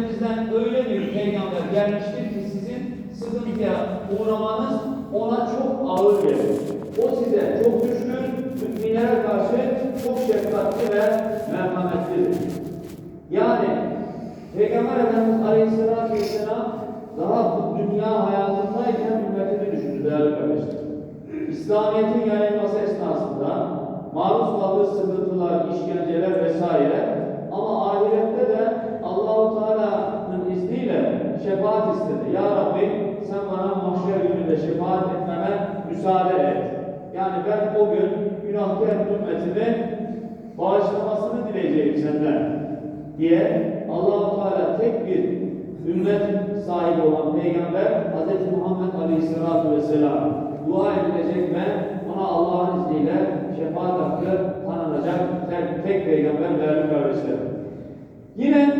Bizden öyle bir peygamber gelmiştir ki sizin sıkıntıya uğramanız ona çok ağır gelir. O size çok düşkün, müminlere karşı çok şefkatli ve merhametlidir. Yani Peygamber Efendimiz Aleyhisselatü Vesselam daha bu dünya hayatındayken ümmetini düşündü değerli kardeşler. İslamiyet'in yayılması esnasında maruz kaldığı sıkıntılar, işkenceler vesaire ama ahirette de Allahu Teala'nın izniyle şefaat istedi. Ya Rabbi sen bana mahşer gününde şefaat etmeme müsaade et. Yani ben o gün günahkar ümmetimi bağışlamasını dileyeceğim senden diye Allahu Teala tek bir ümmet sahibi olan peygamber Hz. Muhammed Aleyhisselatü Vesselam dua edilecek ve ona Allah'ın izniyle şefaat hakkı tanınacak tek, tek peygamber değerli kardeşlerim. Yine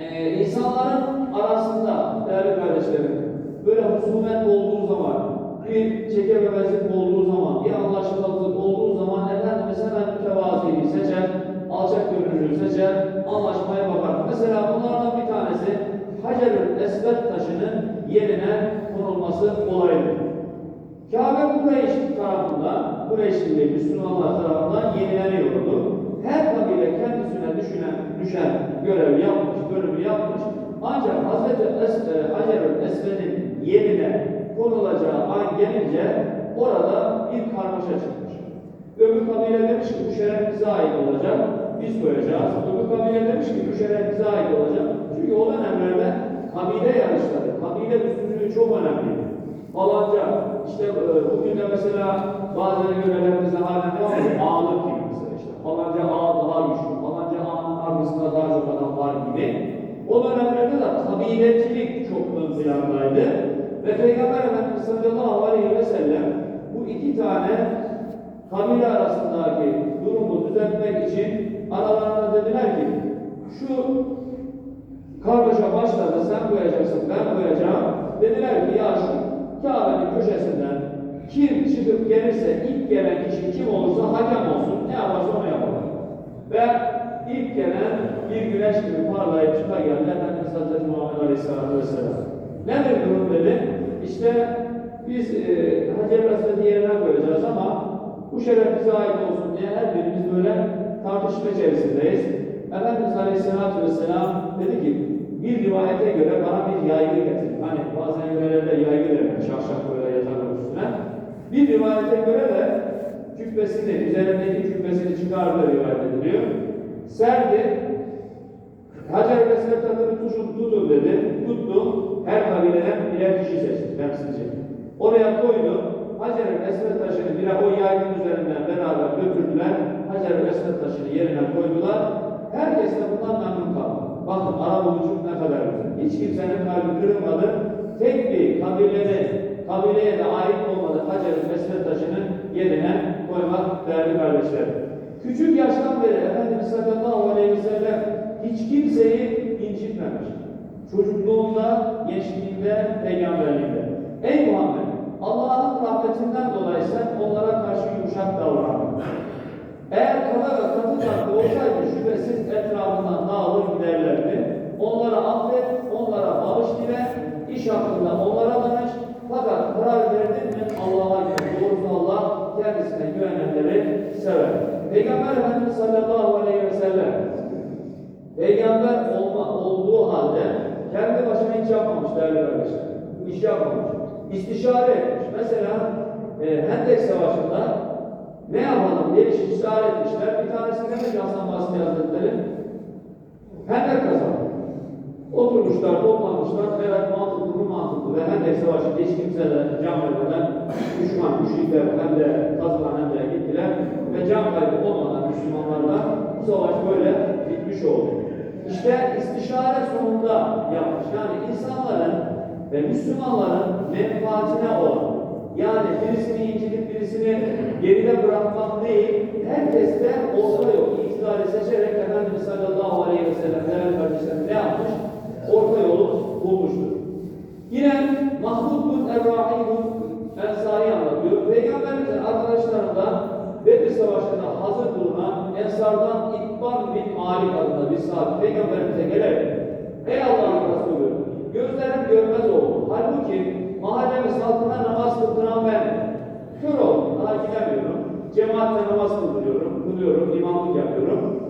e, insanların arasında değerli kardeşlerim böyle husumet olduğu zaman bir çekememezlik olduğu zaman bir anlaşmazlık olduğu zaman Efendimiz hemen mütevaziyi seçer alçak gönüllülüğü seçer anlaşmaya bakar. Mesela bunlardan bir tanesi Hacerül Esved taşının yerine konulması olayıdır. Kabe Kureyş tarafından, Kureyş'in ve Müslümanlar tarafından yenileniyordu. Her kabile kendisine düşünen, düşen görevi yapmış, bölümü yapmış. Ancak Hazreti es e, Hacerül Esved'in yerine konulacağı an gelince orada bir karmaşa çıkmış. Öbür kabile demiş ki bu şeref bize ait olacak, biz koyacağız. Öbür kabile demiş ki bu şeref bize ait olacak. Çünkü o dönemlerde kabile yarışları, kabile üstünlüğü çok önemliydi falanca işte e, bugün de mesela bazı yörelerimizde halen ne var? Ağlık gibi mesela işte. Falanca ağ daha güçlü, falanca ağın arkasında daha çok adam var gibi. O dönemlerde de kabilecilik çok ön plandaydı. Ve Peygamber Efendimiz sallallahu aleyhi ve sellem bu iki tane kabile arasındaki durumu düzeltmek için aralarında dediler ki şu kargaşa başladı sen koyacaksın ben koyacağım. Dediler ki ya şu Kabe'nin köşesinden kim çıkıp gelirse ilk gelen kişi kim olursa hakem olsun. Ne yaparsa onu yapalım. Ve ilk gelen bir güneş gibi parlayıp çıka geldi Efendimiz Hazreti Muhammed Aleyhisselatü Vesselam. Nedir durum dedi? İşte biz e, Hacer Esved'i yerine koyacağız ama bu şeref bize ait olsun diye her birimiz böyle tartışma içerisindeyiz. Efendimiz Aleyhisselatü Vesselam dedi ki bir rivayete göre bana bir yaygı getir. Hani bazen yörelerde yaygı derler, şahşak böyle yatarlar üstüne. Bir rivayete göre de cübbesini, üzerindeki cübbesini çıkardığı rivayet ediliyor. Serdi, Hacer ve Sertat'ını tutun, tutun dedi. Tuttu, her kabileden birer kişi seçti, temsilci. Oraya koydu, Esved taşını bile o yaygın üzerinden beraber götürdüler. Esved taşını yerine koydular. Herkes de bundan memnun kaldı. Bakın Arap uçuk ne kadar güzel. Hiç kimsenin kalbi kırılmadı. Tek bir kabilenin, kabileye de ait olmadı Hacer-ül Esved taşının yerine koymak değerli kardeşlerim. Küçük yaştan beri Efendimiz sallallahu aleyhi ve sellem hiç kimseyi incitmemiş. Çocukluğunda, gençliğinde, peygamberliğinde. Ey Muhammed! Allah'ın rahmetinden dolayı sen onlara karşı yumuşak davran. Eğer kadar katı katı olsaydı şüphesiz etrafından dağılır giderlerdi. Onlara affet, onlara bağış dile, iş hakkında onlara danış. Fakat karar verdin mi Allah'a güven. Doğrusu Allah kendisine güvenenleri sever. Peygamber Efendimiz sallallahu aleyhi ve sellem Peygamber olma, olduğu halde kendi başına hiç yapmamış değerli kardeşler. Bu işi yapmamış. İstişare etmiş. Mesela e, Hendek Savaşı'nda ne yapalım diye istişare etmişler. Bir tanesi demiş Hasan Basri Hazretleri. Hendek kazandı. Oturmuşlar, toplanmışlar. Evet mantıklı mı mantıklı. Ve Hendek Savaşı'nda hiç kimse de can vermeden düşman, müşrikler hem de kazılan hem de gittiler. Ve can kaybı olmadan Müslümanlarla bu savaş böyle bitmiş oldu. İşte istişare sonunda yapmış. Yani insanların ve Müslümanların menfaatine olan yani birisini incitip birisini geride bırakmak değil, herkes de orta yol, itidali seçerek Efendimiz sallallahu aleyhi ve sellem değerli kardeşlerim ne yapmış? Orta yolu bulmuştur. Yine Mahmud bin Errahim Ensari anlatıyor. Peygamberimizin arkadaşlarından Bedir Savaşı'nda hazır bulunan Ensardan Sahabe Peygamberimize gelerek Ey görmez oldu. Halbuki mahallemiz halkına namaz kıldıran ben. Kör oldum, daha gidemiyorum. Cemaatle namaz kıldırıyorum, kılıyorum, imamlık yapıyorum.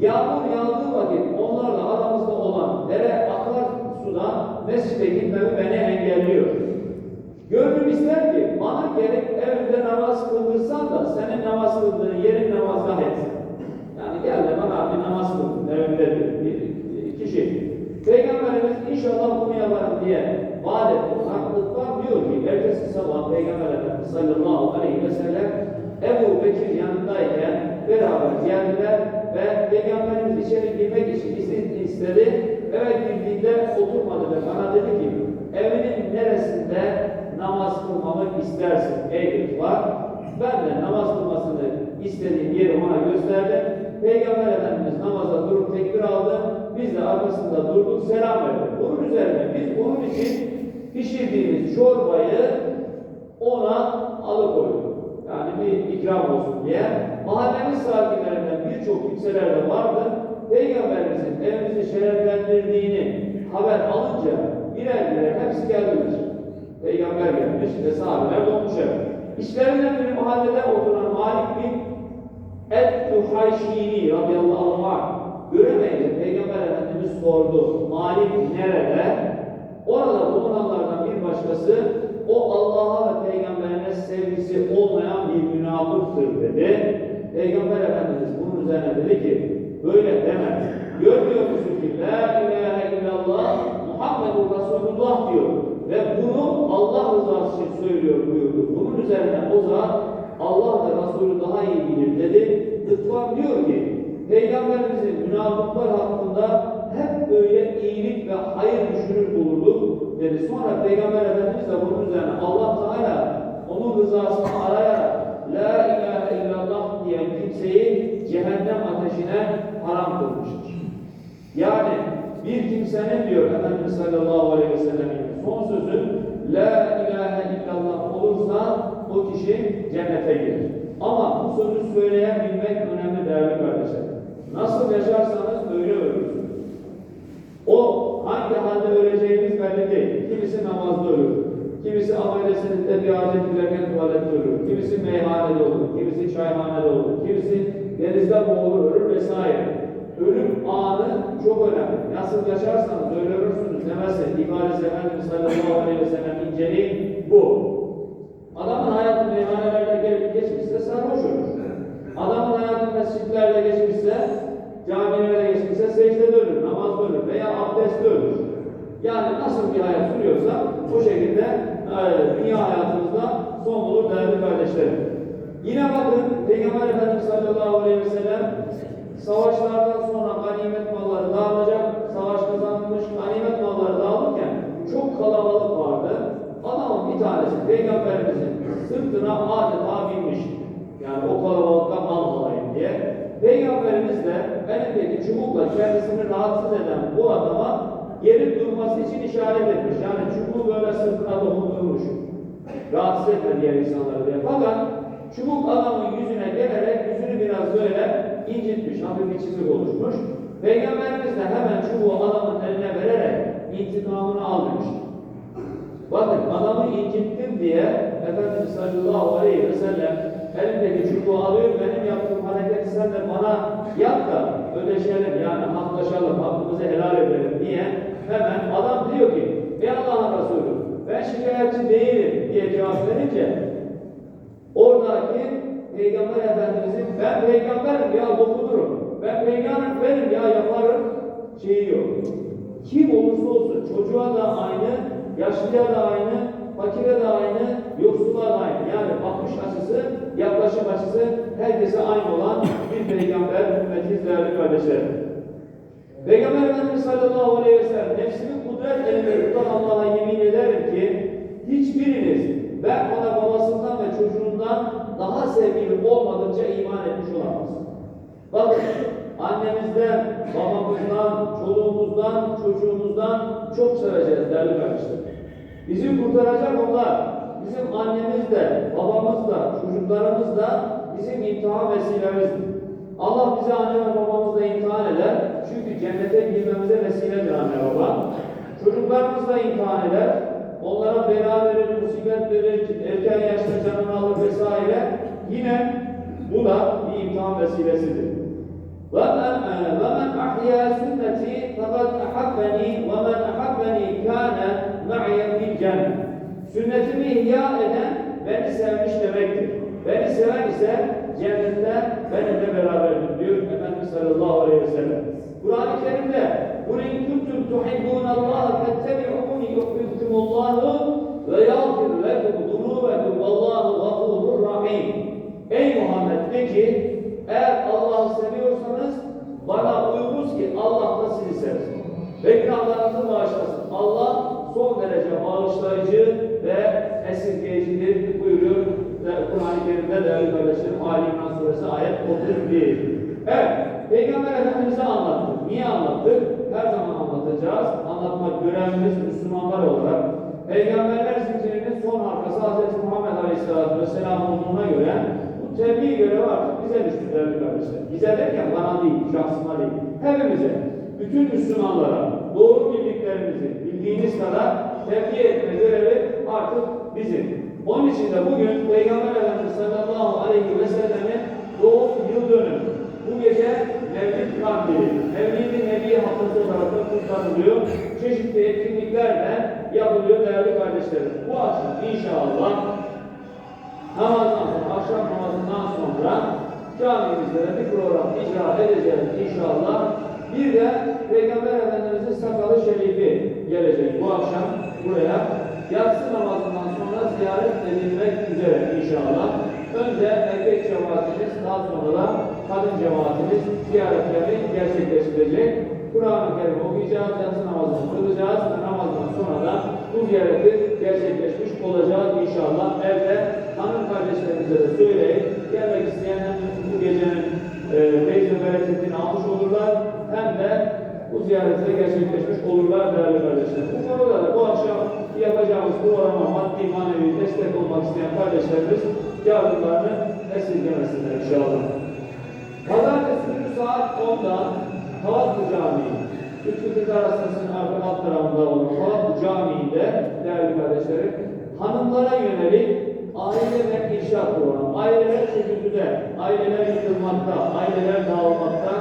Yağmur yağdığı vakit onlarla aramızda olan dere akar sudan mescide gitmemi beni engelliyor. Gönlüm ister ki bana gelip evde namaz kıldırsan da senin namaz kıldığın yerin namazgah etsin. Yani gel de bana bir namaz kıl evimde bir kişi. Peygamberimiz inşallah bunu yaparım diye vaat etti. Haklılıklar diyor ki ertesi sabah Peygamber Efendimiz sallallahu aleyhi ve sellem Ebu Bekir yanındayken beraber geldiler ve Peygamberimiz içeri girmek için izin istedi. Eve girdiğinde oturmadı ve bana dedi ki evinin neresinde namaz kılmamı istersin ey var. Ben de namaz kılmasını istediğim yeri ona gösterdim. Peygamber Efendimiz namaza durup tekbir aldı. Biz de arkasında durduk, selam verdik. Bunun üzerine biz onun için pişirdiğimiz çorbayı ona alıkoyduk. Yani bir ikram olsun diye. Mahallemiz sakinlerinden birçok kimseler de vardı. Peygamberimizin evimizi şereflendirdiğini haber alınca birer birer hepsi geldiler. Peygamber gelmiş ve sahabeler dolmuş ev. İşlerinden biri mahallede oturan Malik bin Et-Tuhayşini radıyallahu anh göremeyince Peygamber Efendimiz sordu. Malik nerede? Orada bulunanlardan bir başkası o Allah'a ve Peygamberine sevgisi olmayan bir münafıktır dedi. Peygamber Efendimiz bunun üzerine dedi ki böyle deme. Görmüyor musun ki La ilahe illallah Muhammedur Resulullah diyor. Ve bunu Allah rızası için söylüyor buyurdu. Bunun üzerine o zat Allah ve Resulü daha iyi bilir dedi. Rıdvan diyor ki Peygamberimizin münafıklar hakkında hep böyle iyilik ve hayır düşünür bulurduk dedi. Sonra Peygamber Efendimiz de bunun üzerine Allah Teala onun rızasını arayarak La ilahe illallah diyen kimseyi cehennem ateşine haram kılmıştır. Yani bir kimsenin diyor Efendimiz sallallahu aleyhi ve sellem'in son sözü La ilahe illallah olursa o kişi cennete girer. Ama bu sözü söyleyebilmek önemli değerli kardeşler. Nasıl yaşarsanız öyle ölürsünüz. O hangi halde öleceğiniz belli değil. Kimisi namazda ölür. Kimisi amelesinde bir hacet giderken tuvalette ölür. Kimisi meyhanede olur. Kimisi çayhanede olur. Kimisi denizde boğulur, ölür vesaire. Ölüm anı çok önemli. Nasıl yaşarsanız öyle ölürsünüz demezse İbadesi Efendimiz sallallahu aleyhi ve inceliği bu. Veya abdestte ölür. Yani nasıl bir hayat sürüyorsa o şekilde e, dünya hayatımızda son bulur değerli kardeşlerim. Yine bakın Peygamber Efendimiz sallallahu aleyhi ve sellem savaşlardan sonra ganimet malları dağılacak, savaş kazanılmış ganimet malları dağılırken çok kalabalık vardı. Adamın bir tanesi Peygamberimizin sırtına adeta binmiş. Yani o kalabalıkta mal alayım diye. Peygamberimiz de elindeki çubukla kendisini rahatsız eden bu adama geri durması için işaret etmiş. Yani çubuğu böyle sırtına dokundurmuş. Rahatsız etme diğer insanları diye. Fakat çubuk adamın yüzüne gelerek yüzünü biraz böyle incitmiş, hafif bir çizik oluşmuş. Peygamberimiz de hemen çubuğu adamın eline vererek intikamını al demiş. Bakın adamı incittim diye Efendimiz sallallahu aleyhi ve sellem elindeki çubuğu alıyor, benim yaptığım hareketi sen de bana yap da ödeşelim. Yani haklaşalım, hakkımızı helal edelim. Diye hemen adam diyor ki ey Allah'ın Resulü ben şikayetçi değilim diye cevap verince oradaki Peygamber Efendimizin ben peygamberim ya dokunurum, ben peygamberim ya yaparım. şeyi yok. Kim olursa olsun çocuğa da aynı, yaşlıya da aynı, fakire de aynı, yoksula da aynı. Yani bakış açısı, yaklaşım açısı herkese aynı olan bir peygamber ümmetiyiz değerli kardeşlerim. Peygamber Efendimiz sallallahu aleyhi ve sellem nefsimi kudret elinde tutan Allah'a yemin ederim ki hiçbiriniz ben ona babasından ve çocuğundan daha sevgili olmadıkça iman etmiş olamaz. Bakın annemizden, babamızdan, çoluğumuzdan, çocuğumuzdan çok seveceğiz değerli kardeşlerim. Bizi kurtaracak onlar. Bizim annemiz de, babamız da, çocuklarımız da bizim imtihan vesilemizdir. Allah bize anne ve babamızla imtihan eder. Çünkü cennete girmemize vesiledir anne baba. Çocuklar Çocuklarımızla imtihan eder. Onlara bela verir, musibet verir, erken yaşta canını alır vesaire. Yine bu da bir imtihan vesilesidir. وَمَنْ وَمَنْ أَحْيَا سُنَّتِي فَقَدْ أَحَبَّنِي وَمَنْ ihya eden beni sevmiş demektir. Beni seven ise cennette benimle beraberdir diyor Efendimiz sallallahu aleyhi ve sellem. Kur'an-ı Kerim'de قُلْ اِنْ كُنْتُمْ تُحِبُّونَ اللّٰهَ فَاتَّبِعُونِ يُحْبِبْكُمُ اللّٰهُ وَيَغْفِرْ لَكُمْ ذُنُوبَكُمْ وَاللّٰهُ غَفُورٌ رَحِيمٌ Ey Muhammed de ki anlatacağız. Anlatmak görevimiz Müslümanlar olarak. Peygamberler zincirinin son arkası Hz. Muhammed Aleyhisselatü Vesselam olduğuna göre bu tebliğ görevi artık bize düştü değerli kardeşler. Bize derken bana değil, şahsıma değil. Hepimize, bütün Müslümanlara doğru bildiklerimizi bildiğiniz kadar tebliğ etme görevi artık bizim. Onun için de bugün Peygamber Efendimiz sallallahu aleyhi ve sellemin doğum yıl dönümü. Bu gece Mevlid Kandili, Mevlid-i Nebi haftası olarak kutlanılıyor. Çeşitli etkinliklerle yapılıyor değerli kardeşlerim. Bu akşam inşallah namazdan sonra, akşam namazından sonra camimizde de bir program icra edeceğiz inşallah. Bir de Peygamber Efendimiz'in sakalı şerifi gelecek bu akşam buraya. Yatsı namazından sonra ziyaret edilmek üzere inşallah. Önce erkek cemaatimiz, daha sonra da kadın cemaatimiz ziyaretlerini gerçekleştirecek. Kur'an-ı Kerim okuyacağız, yatsı namazını kılacağız ve namazdan sonra da bu ziyareti gerçekleşmiş olacağız inşallah. Evde hanım kardeşlerimize de söyleyip gelmek isteyenler bu gecenin e, feyz ve bereketini almış olurlar. Hem de bu ziyareti gerçekleşmiş olurlar değerli kardeşler. Bu konuda da bu akşam yapacağımız programa maddi manevi destek olmak isteyen kardeşlerimiz yardımlarını esirgemesinler inşallah. Pazartesi günü saat 10'da Kavaklı Camii, Lütfü Arası'nın arka alt tarafında olan Kavaklı Camii'nde değerli kardeşlerim, hanımlara yönelik aile ve inşaat programı, aileler çözümünde, aileler yıkılmakta, aileler dağılmakta,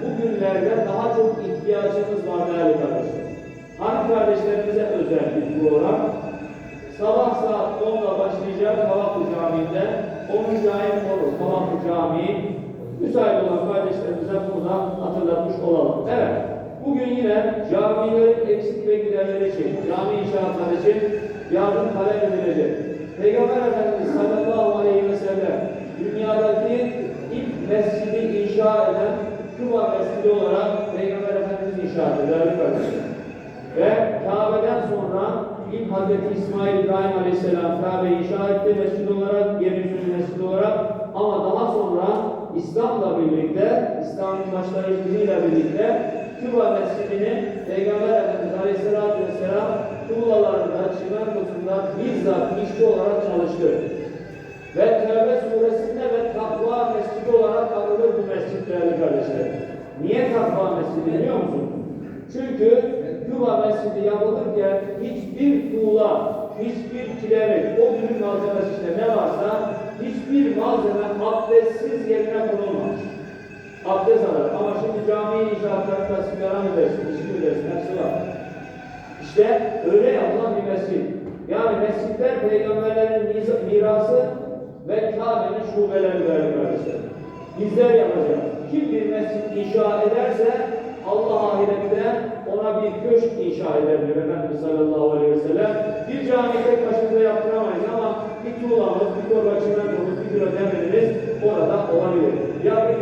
bu günlerde daha çok ihtiyacımız var değerli kardeşlerim. Hanım kardeşlerimize özel bir program. Sabah saat 10'da başlayacak Kavaklı Camii'nde 10. ayın olur Kavaklı Camii. Müsait olan kardeşlerimize bunu da hatırlatmış olalım. Evet, bugün yine camilerin eksik ve giderleri için, cami inşaatları için yardım talep edilecek. Peygamber Efendimiz sallallahu aleyhi ve sellem dünyadaki ilk mescidi inşa eden Küba Mescidi olarak Peygamber Efendimiz inşa etti değerli kardeşlerim. Ve Kabe'den sonra ilk Hazreti İsmail İbrahim Aleyhisselam Kabe'yi inşa etti mescid olarak, yeryüzünün mescid olarak İslam'la birlikte, İslam'ın başlayıcısıyla birlikte Küba Mescidi'ni Peygamber Efendimiz Aleyhisselatü Vesselam tuğlalarında, çimentosunda bizzat işçi olarak çalıştı. Ve Tevbe suresinde ve takva mescidi olarak anılır bu mescid değerli kardeşler. Niye takva mescidi biliyor musunuz? Çünkü Küba mescidi yapılırken hiçbir tuğla, hiçbir kiremit, o günün malzemesi işte ne varsa hiçbir malzeme abdestsiz yerine konulmamış. Abdest alır. Ama şimdi cami inşaatlarında sigara mı versin, içki mi versin, hepsi var. İşte öyle yapılan bir mescid. Yani mescitler peygamberlerin mirası ve Kabe'nin şubeleri değerli kardeşler. Bizler yapacağız. Kim bir mescid inşa ederse Allah ahirette ona bir köşk inşa eder Efendimiz sallallahu aleyhi ve sellem. Bir cami tek başımıza yaptıramayız ama bir tuğlamız, bir torba çimentomuz, bir kilo demirimiz orada olabilir. Yapacak